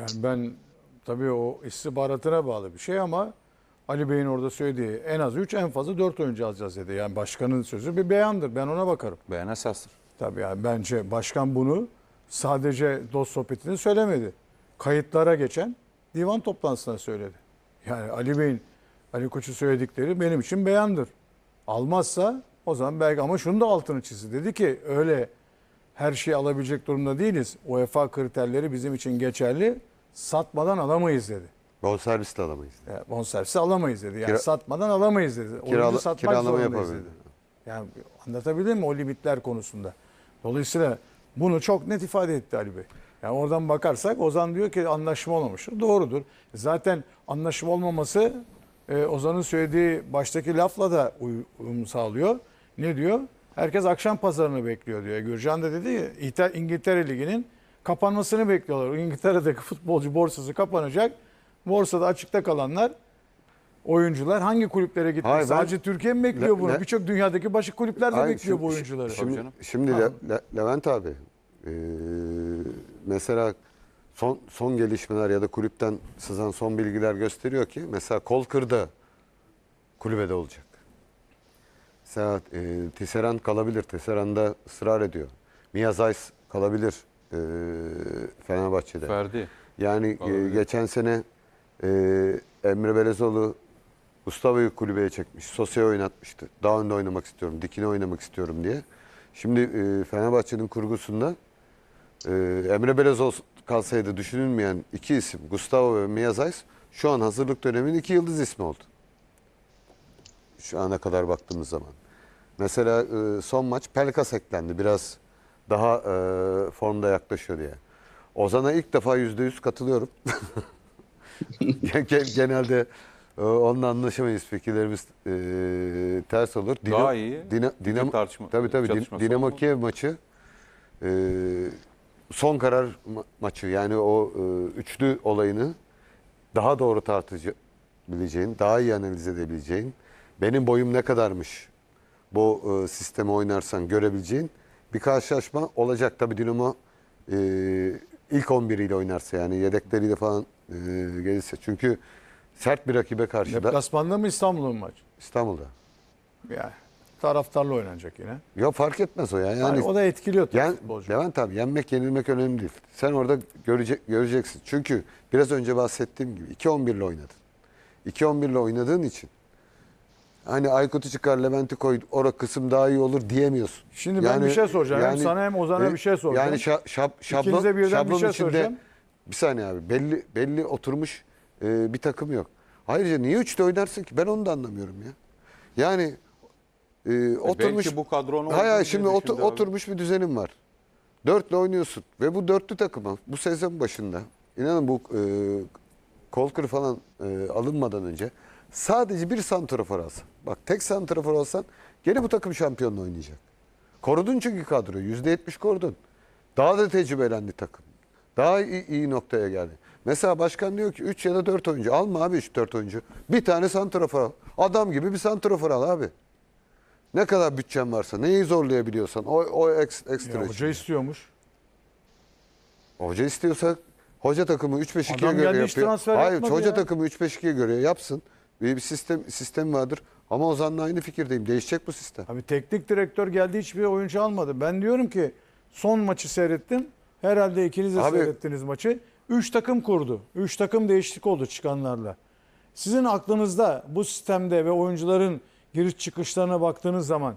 Yani ben tabii o istihbaratına bağlı bir şey ama Ali Bey'in orada söylediği en az 3 en fazla 4 oyuncu alacağız dedi. Yani başkanın sözü bir beyandır. Ben ona bakarım. Beyan esastır. Tabii yani bence başkan bunu sadece dost sohbetini söylemedi. Kayıtlara geçen divan toplantısında söyledi. Yani Ali Bey'in Ali Koç'un söyledikleri benim için beyandır. Almazsa o zaman belki ama şunu da altını çizdi. Dedi ki öyle her şeyi alabilecek durumda değiliz. UEFA kriterleri bizim için geçerli. Satmadan alamayız dedi. Bonservis de alamayız. Yani bonservisi alamayız dedi. Yani Kira- satmadan alamayız dedi. Oyuncu Kirala- satmak kiralama zorundayız dedi. Yani anlatabildim mi o limitler konusunda? Dolayısıyla bunu çok net ifade etti Ali Bey. Yani oradan bakarsak Ozan diyor ki anlaşma olmamıştır. Doğrudur. Zaten anlaşma olmaması e, Ozan'ın söylediği baştaki lafla da uy- uyum sağlıyor. Ne diyor? Herkes akşam pazarını bekliyor diyor. Gürcan da dedi ya İngiltere Ligi'nin kapanmasını bekliyorlar. İngiltere'deki futbolcu borsası kapanacak. Borsada açıkta kalanlar oyuncular hangi kulüplere gitmek? Hayır, ben- Sadece Türkiye mi bekliyor Le- bunu? Birçok dünyadaki başka kulüpler de Hayır, bekliyor bu şimdi- oyuncuları. Tabii Şimdi, şimdi. Le- Le- Levent abi e, mesela son son gelişmeler ya da kulüpten sızan son bilgiler gösteriyor ki mesela Kolkır'da kulübede olacak. Mesela e, Tisserand kalabilir. Tisserand'da ısrar ediyor. Mia Zeiss kalabilir e, Fenerbahçe'de. Ferdi. Yani e, geçen sene e, Emre Belezoğlu Gustavo'yu kulübeye çekmiş. Sosya'yı oynatmıştı. Daha önde oynamak istiyorum, dikine oynamak istiyorum diye. Şimdi e, Fenerbahçe'nin kurgusunda e, Emre Belezoğlu kalsaydı düşünülmeyen iki isim Gustavo ve Mia Zeiss şu an hazırlık döneminin iki yıldız ismi oldu. Şu ana kadar baktığımız zaman. Mesela e, son maç Pelkas eklendi. Biraz daha e, formda yaklaşıyor diye. Ozan'a ilk defa %100 katılıyorum. Gen- Genelde e, onunla anlaşamayız. Fikirlerimiz e, ters olur. Daha iyi. Dina, Dinamo, tartışma- tabii tabii. Din- Dinamo oldu. Kiev maçı e, son karar ma- maçı. Yani o e, üçlü olayını daha doğru tartabileceğin, daha iyi analiz edebileceğin, benim boyum ne kadarmış bu e, sistemi oynarsan görebileceğin bir karşılaşma olacak. Tabii Dinamo e, ilk 11 ile oynarsa yani yedekleriyle falan e, gelirse. Çünkü sert bir rakibe karşı da Deplasmanda mı İstanbul'un maç? İstanbul'da. Yani taraftarla oynanacak yine. Yok fark etmez o ya. Yani, Yani o da etkiliyor tabii futbolcu. Levent abi yenmek yenilmek önemli değil. Sen orada görecek, göreceksin. Çünkü biraz önce bahsettiğim gibi 2-11 ile oynadın. 2-11 ile oynadığın için hani Aykut'u çıkar Levent'i koy ora kısım daha iyi olur diyemiyorsun. Şimdi ben bir şey soracağım. Hem sana hem Ozan'a e, bir şey soracağım. Yani şa, şab, şablon, İkinize birden bir şablon şey içinde soracağım. bir saniye abi belli belli oturmuş e, bir takım yok. Ayrıca niye üçte oynarsın ki? Ben onu da anlamıyorum ya. Yani e, oturmuş Belki bu kadronun Hayır şimdi otur- oturmuş bir düzenin var. Dörtle oynuyorsun ve bu dörtlü takıma bu sezon başında inanın bu e, Kolkır falan e, alınmadan önce sadece bir santrafor alsan. Bak tek santrafor alsan gene bu takım şampiyonla oynayacak. Korudun çünkü kadroyu. Yüzde yetmiş korudun. Daha da tecrübelendi takım. Daha iyi, iyi noktaya geldi. Mesela başkan diyor ki 3 ya da 4 oyuncu. Alma abi 3-4 oyuncu. Bir tane santrafor al. Adam gibi bir santrafor al abi. Ne kadar bütçen varsa, neyi zorlayabiliyorsan o, o eks, ekstra. Ya, hoca istiyormuş. Hoca istiyorsa hoca takımı 3-5-2'ye Adam göre yapıyor. Hayır hoca ya. takımı 3-5-2'ye göre yapsın. Bir, bir sistem sistem vardır. Ama Ozan'la aynı fikirdeyim. Değişecek bu sistem. Abi teknik direktör geldi hiçbir oyuncu almadı. Ben diyorum ki son maçı seyrettim. Herhalde ikiniz de Abi- seyrettiniz maçı. Üç takım kurdu. Üç takım değişiklik oldu çıkanlarla. Sizin aklınızda bu sistemde ve oyuncuların giriş çıkışlarına baktığınız zaman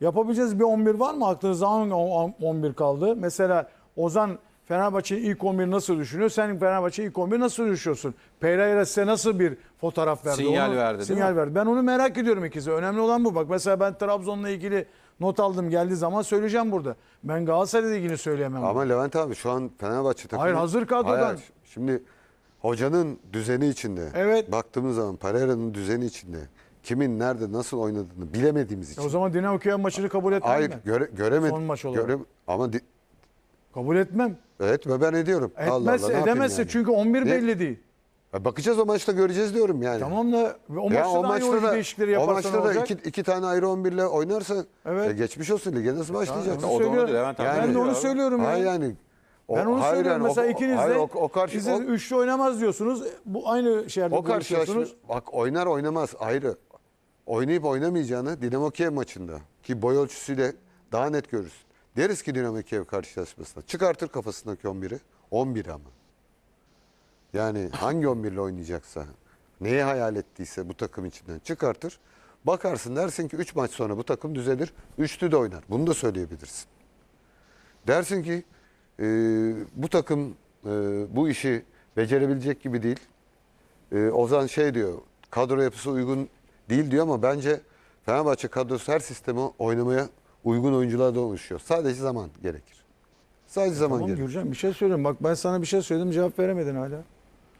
yapabileceğiniz bir 11 var mı? Aklınızda hangi 11 kaldı? Mesela Ozan Fenerbahçe ilk 11 nasıl düşünüyor? Sen Fenerbahçe ilk 11 nasıl düşünüyorsun? Pereira size nasıl bir fotoğraf verdi? Sinyal verdi, değil Sinyal mi? verdi. Ben onu merak ediyorum ikisi. Önemli olan bu. Bak mesela ben Trabzon'la ilgili not aldım geldiği zaman söyleyeceğim burada. Ben Galatasaray'la ilgili söyleyemem. Ama Levent abi şu an Fenerbahçe takımı... Hayır, hazır kadrodan. Hayır, Şimdi hocanın düzeni içinde. Evet. Baktığımız zaman Pereira'nın düzeni içinde. Kimin nerede nasıl oynadığını bilemediğimiz için. E o zaman Dinamo Kiev maçını kabul etmem Hayır ben. göre, göremedik. Son maç olarak. Göre, ama di, Kabul etmem. Evet ve ben ediyorum. Allah Allah, Etmezse ne edemezse yani? çünkü 11 Ne? belli değil. Ya Bakacağız o maçta göreceğiz diyorum yani. Tamam da o Ya maçta da aynı oyuncu değişiklikleri o yaparsan maçta da iki, iki tane ayrı 11 ile oynarsa Evet. e, geçmiş olsun lige nasıl başlayacak? onu O da onu abi Yani- ben de onu abi. söylüyorum ya. Hayır yani O- ben onu hayır söylüyorum. yani o- Mesela ikiniz hayır, de o- o karşı- o- üçlü oynamaz diyorsunuz. Bu aynı şeylerde O konuşuyorsunuz. bak oynar oynamaz ayrı. Oynayıp oynamayacağını Dinamo Kiev maçında ki boy ölçüsüyle daha net görürsün. Deriz ki Dinamo Kiev karşılaşmasında çıkartır kafasındaki 11'i. 11 ama. Yani hangi 11 ile oynayacaksa, neyi hayal ettiyse bu takım içinden çıkartır. Bakarsın dersin ki 3 maç sonra bu takım düzelir. Üçlü de oynar. Bunu da söyleyebilirsin. Dersin ki e, bu takım e, bu işi becerebilecek gibi değil. E, Ozan şey diyor, kadro yapısı uygun değil diyor ama bence Fenerbahçe kadrosu her sisteme oynamaya uygun oyunculardan oluşuyor. Sadece zaman gerekir. Sadece zaman Tamam gerekir. Gürcan bir şey söylüyorum. Bak ben sana bir şey söyledim cevap veremedin hala.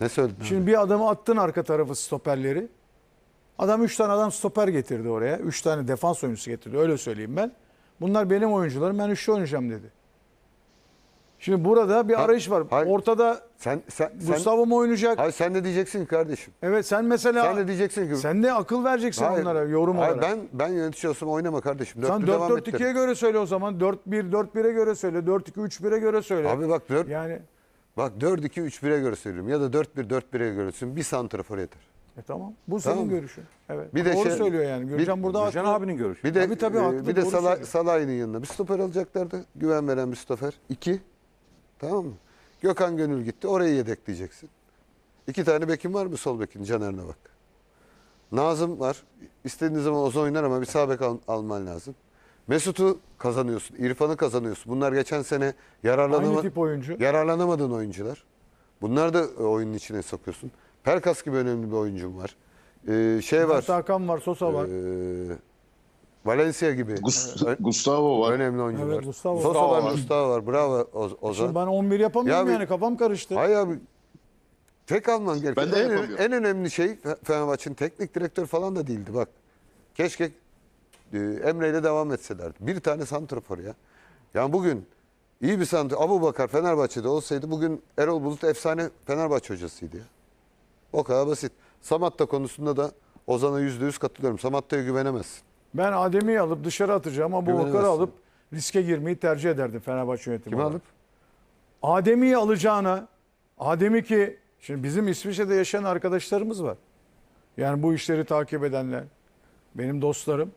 Ne söyledin? abi? Şimdi bir adamı attın arka tarafı stoperleri. Adam 3 tane adam stoper getirdi oraya. 3 tane defans oyuncusu getirdi. Öyle söyleyeyim ben. Bunlar benim oyuncularım. Ben üçlü oynayacağım dedi. Şimdi burada bir Ha- arayış var. hayır. Ortada sen, sen, sen, Gustavo mu oynayacak? hayır, sen de diyeceksin ki kardeşim. Evet sen mesela Sen de diyeceksin ki. sen de akıl vereceksin Hayır, onlara yorum hayır, olarak. Ben ben yönetici olsam oynama kardeşim. sen Dörtlü devam 4-4-2'ye ettir. göre söyle o zaman. 4-1 4-1'e göre söyle. 4-2-3-1'e göre söyle. Abi bak 4 yani bak 4-2-3-1'e göre söylüyorum ya da 4-1-4-1'e göre söylüyorum. Bir santrafor yeter. e tamam. Bu senin Tamam. görüşün. Evet. Bir de Doğru şey- söylüyor yani. bir- Gürcan burada Gürcan haklı. abinin görüşü. Bir de Tabii, tabii, e, haklı, bir de doğru Salah, söylüyor. Salah'ın yanına bir stoper alacaklardı. Güven veren bir stoper. İki. Tamam mı? Gökhan Gönül gitti. Orayı yedekleyeceksin. İki tane bekin var mı sol bekin? Caner'ine bak. Nazım var. İstediğin zaman Ozan oynar ama bir sağ bek al- alman lazım. Mesut'u kazanıyorsun. İrfan'ı kazanıyorsun. Bunlar geçen sene Aynı yararlanama, tip oyuncu. yararlanamadığın oyuncular. Bunlar da e, oyunun içine sokuyorsun. Pelkas gibi önemli bir oyuncum var. Ee, şey var. Hakan var, Sosa var. Ee, Valencia gibi ö- Gustavo var. önemli oyuncu Evet. Gustavo. Sosa Gustavo. Gustavo var. Bravo Oz- Ozan. Şimdi ben 11 yapamıyorum Ya yani kafam karıştı. Hayır abi. Tek alman gerekiyor. Ben de en, yapamıyorum. en önemli şey Fe- Fenerbahçe'nin teknik direktör falan da değildi bak. Keşke e, Emre ile devam etselerdi. Bir tane santrafor ya. Yani bugün iyi bir santrafor. Abu Bakar Fenerbahçe'de olsaydı bugün Erol Bulut efsane Fenerbahçe hocasıydı ya. O kadar basit. Samatta konusunda da Ozan'a yüzde yüz katılıyorum. Samatta'ya güvenemezsin. Ben Adem'i alıp dışarı atacağım ama bu Güvenemezsin. alıp riske girmeyi tercih ederdim Fenerbahçe yönetimi. Kimi olarak. alıp? Adem'i alacağına, Adem'i ki şimdi bizim İsviçre'de yaşayan arkadaşlarımız var. Yani bu işleri takip edenler, benim dostlarım.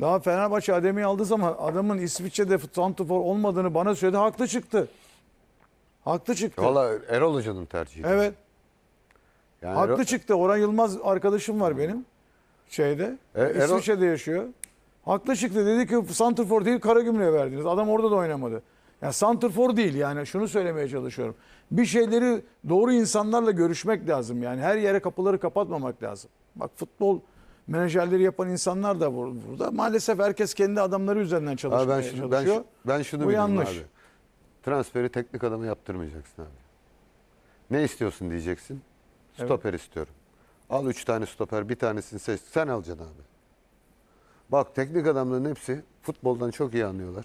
Daha Fenerbahçe Adem'i aldığı zaman adamın İsviçre'de santrfor olmadığını bana söyledi. Haklı çıktı. Haklı çıktı. Valla Erol Hoca'nın tercihi. Evet. Yani Haklı Erol- çıktı. Orhan Yılmaz arkadaşım var benim. Şeyde. E, Erol- İsviçre'de yaşıyor. Haklı çıktı. Dedi ki Santrfor değil Karagümrük'e verdiniz. Adam orada da oynamadı. Yani Santrfor değil yani şunu söylemeye çalışıyorum. Bir şeyleri doğru insanlarla görüşmek lazım. Yani her yere kapıları kapatmamak lazım. Bak futbol menajerleri yapan insanlar da bur- burada. Maalesef herkes kendi adamları üzerinden Abi çalışmaya ben şunu, ben, çalışıyor. şu- ben şunu Bu biliyorum yanlış. abi. Transferi teknik adamı yaptırmayacaksın abi. Ne istiyorsun diyeceksin. Stoper istiyorum. Al üç tane stoper bir tanesini seç. Sen alacaksın abi. Bak teknik adamların hepsi futboldan çok iyi anlıyorlar.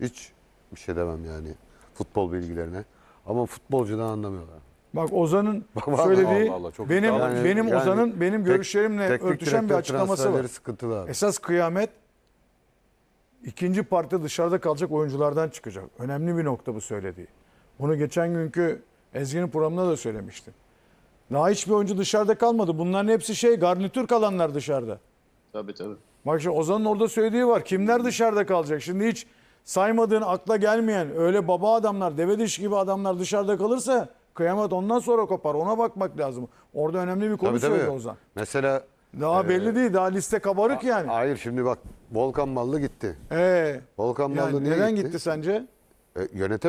Hiç bir şey demem yani futbol bilgilerine. Ama futbolcudan anlamıyorlar. Bak Ozan'ın Bak, söylediği Allah Allah, çok benim Yani- benim yani Ozan'ın benim tek- görüşlerimle teknik örtüşen bir direktör açıklaması var. sıkıntılı abi. Esas kıyamet ikinci parti dışarıda kalacak oyunculardan çıkacak. Önemli bir nokta bu söylediği. Bunu geçen günkü Ezgi'nin programında da söylemiştim. Daha hiçbir oyuncu dışarıda kalmadı. Bunların hepsi şey garnitür kalanlar dışarıda. Tabii tabii. Bak şimdi Ozan'ın orada söylediği var. Kimler dışarıda kalacak? Şimdi hiç saymadığın akla gelmeyen öyle baba adamlar, deve diş gibi adamlar dışarıda kalırsa kıyamet ondan sonra kopar. Ona bakmak lazım. Orada önemli bir konu Tabii, tabii. söyledi Ozan. Mesela Daha Ee, belli değil. Daha liste kabarık yani. hayır şimdi bak Volkan Ballı gitti. Ee, Volkan yani niye neden gitti? gitti sence? E, yönetem